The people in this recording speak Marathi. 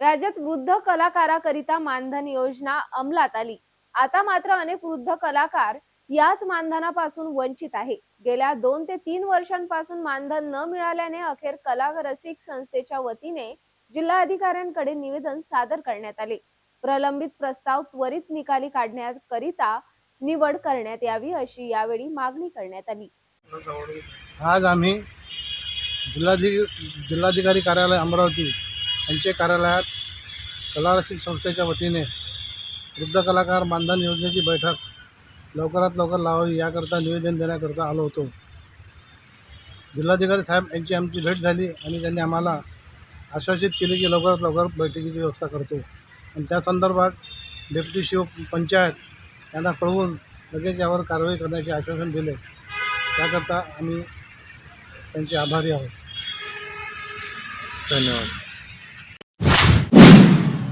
राज्यात वृद्ध कलाकाराकरिता मानधन योजना अंमलात आली. आता मात्र अनेक वृद्ध कलाकार याच मानधनापासून वंचित आहे. गेल्या दोन ते तीन वर्षांपासून मानधन न मिळाल्याने अखेर कला रसिक संस्थेच्या वतीने जिल्हाधिकाऱ्यांकडे निवेदन सादर करण्यात आले. प्रलंबित प्रस्ताव त्वरित निकाली काढण्याकरिता निवड करण्यात यावी अशी यावेळी मागणी करण्यात आली. आज आम्ही जिल्हाधिकारी कार्यालय अमरावती यांचे कार्यालयात कलारसिक संस्थेच्या वतीने वृद्ध कलाकार मानधन योजनेची बैठक लवकरात लवकर लावावी याकरता निवेदन देण्याकरता आलो होतो. जिल्हाधिकारी साहेब यांची आमची भेट झाली आणि त्यांनी आम्हाला आश्वासित केले की लवकरात लवकर बैठकीची व्यवस्था करतो. आणि त्या संदर्भात डेप्युटी शिव पंचायत यांना कळवून लगेच यावर कारवाई करण्याचे आश्वासन दिले. त्याकरता आम्ही त्यांचे आभारी आहोत. धन्यवाद.